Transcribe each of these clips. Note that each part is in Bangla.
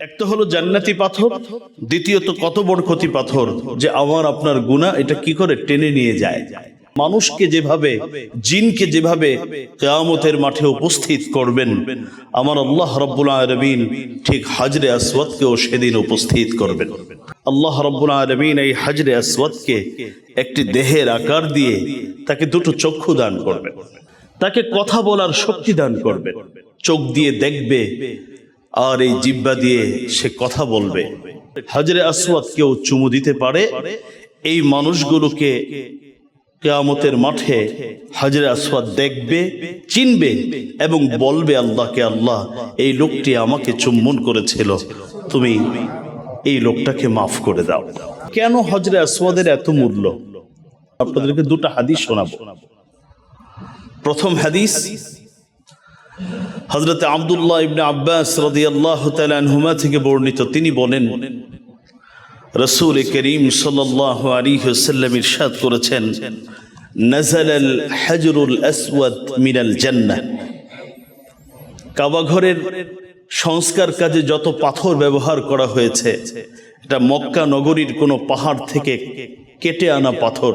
একটা হলো জান্নাতি পাথর, দ্বিতীয়ত কত বড় ক্ষতি পাথর যে আমার আপনার গুণা এটা কি করে টেনে নিয়ে যায়? মানুষকে যেভাবে, জিনকে যেভাবে কেয়ামতের মাঠে উপস্থিত করবেন, আমার আল্লাহ রব্বুল আলমিন ঠিক হাজরে আসওয়াদকেও সেদিন উপস্থিত করবেন। আল্লাহ রব্বুল আলমিন এই হাজরে আসওয়াদকে একটি দেহের আকার দিয়ে তাকে দুটো চক্ষু দান করবেন। তাকে কথা বলার শক্তি দান করবেন। চোখ দিয়ে দেখবে আর এই জিব্বা দিয়ে সে কথা বলবে। হাজরে আসওয়াদ কেউ চুমু দিতে পারে। এই মানুষগুলোকে কেয়ামতের মাঠে হাজরে আসওয়াদ দেখবে, চিনবে এবং বলবে, আল্লাহকে আল্লাহ, এই লোকটি আমাকে চুম্বন করেছিল। তুমি এই লোকটাকে মাফ করে দাও। কেন হজরে আসওয়াদের এত মূল্য? আপনাদেরকে দুটো হাদিস শোনাবো। প্রথম হাদিস হজরত আবদুল্লাহ ইবনে আব্বাস রাদিয়াল্লাহু তাআলা আনহুমা থেকে বর্ণিত, তিনি বলেন, রসুল করিম সাল্লাল্লাহু আলাইহি ওয়াসাল্লাম ইরশাদ করেছেন নাজাল আল হাজরুল আসওয়াদ মিনাল জান্নাহ। কাবা ঘরের সংস্কার কাজে যত পাথর ব্যবহার করা হয়েছে, এটা মক্কা নগরীর কোনো পাহাড় থেকে কেটে আনা পাথর।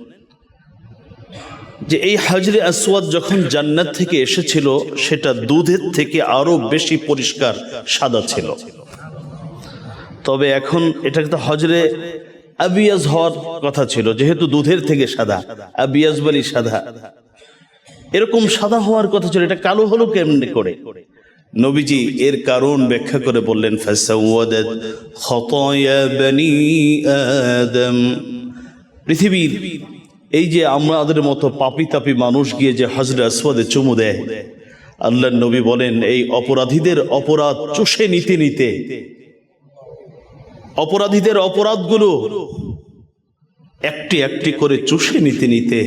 যে এই হাজরে আসওয়াদ যখন জান্নাত থেকে এসেছিল, সেটা দুধের থেকে আরও বেশি পরিষ্কার, সাদা ছিল। তবে এখন এটা তো হজরে আবিয়াজ হওয়ার কথা ছিল, যেহেতু দুধের থেকে সাদা, আবিয়াজ বলি সাদা। এরকম সাদা হওয়ার কথা ছিল, এটা কালো হলো কেমনে করে? নবীজি এর কারণ ব্যাখ্যা করে বললেন পৃথিবীর এই যে আমাদের মতো পাপি তাপি মানুষ গিয়ে যে হজরে আসওয়াদে চুমু দেয় আল্লাহ নবী বলেন, এই অপরাধীদের অপরাধ চষে নিতে নিতে। অপরাধীদের অপরাধগুলো একটি একটি করে চুষে নিতে নিতে,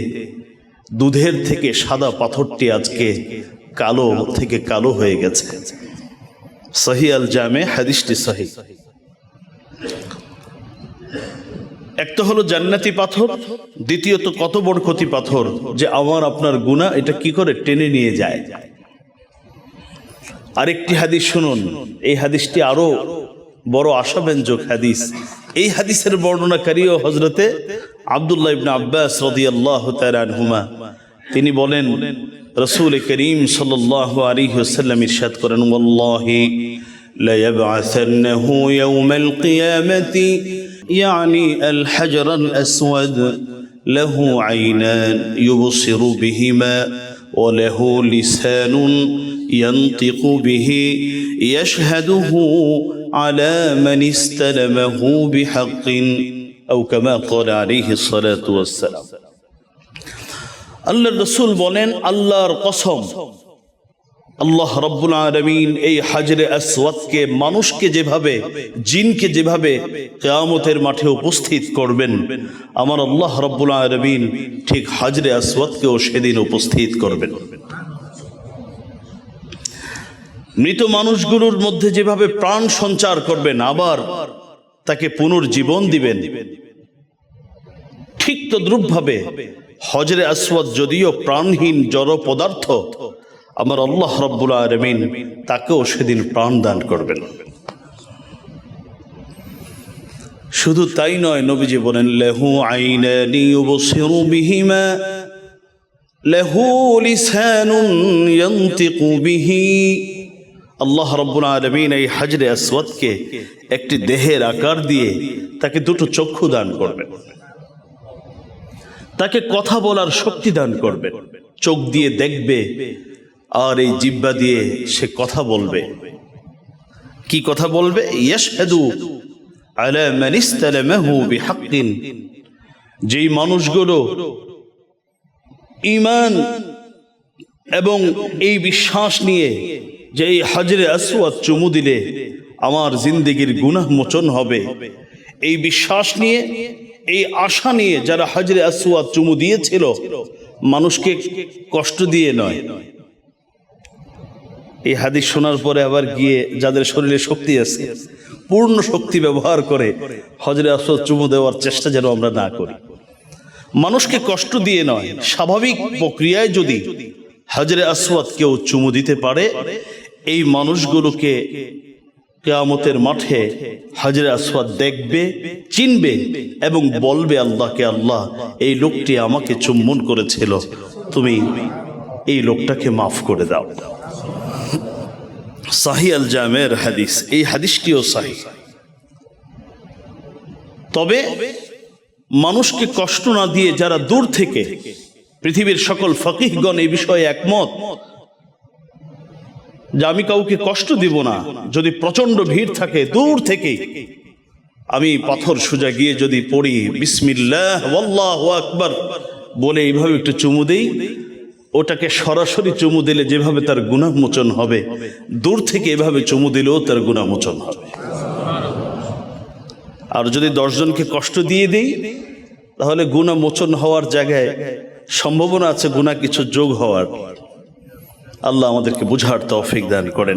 দুধের থেকে সাদা পাথরটি আজকে কালো থেকে কালো হয়ে গেছে। সহি আল জামে হাদিসটি সহি একটা হলো জান্নাতি পাথর, দ্বিতীয়ত কত বড় ক্ষতি পাথর যে আমার আপনার গুণা এটা কি করে টেনে নিয়ে যায়। আরেকটি হাদিস শুনুন, এই হাদিসটি আরও বড় আশাব্যঞ্জক হাদিস। এই হাদিসের বর্ণনাকারী ও হজরতে আবদুল্লাহ ইবনে আব্বাস রাদিয়াল্লাহু আনহুমা, তিনি বলেন, রসুল করিম সাল্লাল্লাহু আলাইহি ওয়াসাল্লাম ইরশাদ করেন ওয়াল্লাহি لا يبعثنه يوم القيامة يعني الحجر الأسود له عينان يبصر بهما وله لسان ينطق به يشهده على من استلمه بحق أو كما قال عليه الصلاة والسلام আল্লাহর রসুল বলেন আল্লাহর কসম আল্লাহ রব্বুল আলমিন এই হাজরে আসওয়াদকে, মানুষকে যেভাবে, জিনকে যেভাবে কেয়ামতের মাঠে উপস্থিত করবেন, আমার আল্লাহ রব্বুল আলমিন ঠিক হাজরে আসওয়াদকেও সেদিন উপস্থিত করবেন। মৃত মানুষগুলোর মধ্যে যেভাবে প্রাণ সঞ্চার করবেন, আবার তাকে পুনর্জীবন দিবেন, ঠিক তদ্রুপভাবে হজরে আসওয়াদ যদিও প্রাণহীন জড় পদার্থ আমার আল্লাহ রব্বুল আলমিন তাকেও সেদিন প্রাণ দান করবেন। শুধু তাই নয়, নবীজি বলেন, লেহু আইনানি আল্লাহ এই হাজরে আসওয়াদকে একটি দেহের আকার দিয়ে তাকে দুটো চক্ষু দান করবেন। তাকে কথা বলার শক্তি দান করবেন। চোখ দিয়ে দেখবে আর এই জিব্বা দিয়ে সে কথা বলবে। কি কথা বলবে? বিহাক্কিন। যেই মানুষগুলো ঈমান এবং এই বিশ্বাস নিয়ে যে এই হাজরে আসওয়াদ চুমু দিলে আমার জিন্দেগির গুনাহ মোচন হবে। এই বিশ্বাস নিয়ে, এই আশা নিয়ে যারা হাজরে আসওয়াদ চুমু দিয়েছিল, মানুষকে কষ্ট দিয়ে নয়। এই হাদিস শোনার পরে আবার গিয়ে যাদের শরীরে শক্তি আছে, পূর্ণ শক্তি ব্যবহার করে হজরে আসওয়াদ চুমু দেওয়ার চেষ্টা যেন আমরা না করি। মানুষকে কষ্ট দিয়ে নয়, স্বাভাবিক প্রক্রিয়ায় যদি হাজরে আসওয়াদ কেউ চুমু দিতে পারে, এই মানুষগুলোকে কেয়ামতের মাঠে হাজরে আসওয়াদ দেখবে, চিনবে এবং বলবে, আল্লাহকে আল্লাহ, এই লোকটি আমাকে চুম্বন করেছিল। তুমি এই লোকটাকে মাফ করে দাও। সাহি আল জামের হাদিস। এই হাদিসটিও সাহি। তবে মানুষকে কষ্ট না দিয়ে যারা দূর থেকে পৃথিবীর সকল ফকিহগণ এই বিষয়ে একমত যে আমি কাউকে কষ্ট দিব না, যদি প্রচণ্ড ভিড় থাকে দূর থেকে, আমি পাথর সোজা গিয়ে যদি পড়ি, বিসমিল্লাহ আকবার, বলে এইভাবে একটু চুমু দেই ওটাকে সরাসরি চুমু দিলে যেভাবে তার গুণামোচন হবে, দূর থেকে এভাবে চুমু দিলেও তার গুণামোচন হবে। আর যদি দশজনকে কষ্ট দিয়ে দিই, তাহলে গুণামোচন হওয়ার জায়গায় সম্ভাবনা আছে, গুণা কিছু যোগ হওয়ার। আল্লাহ আমাদেরকে বুঝার তৌফিক দান করেন।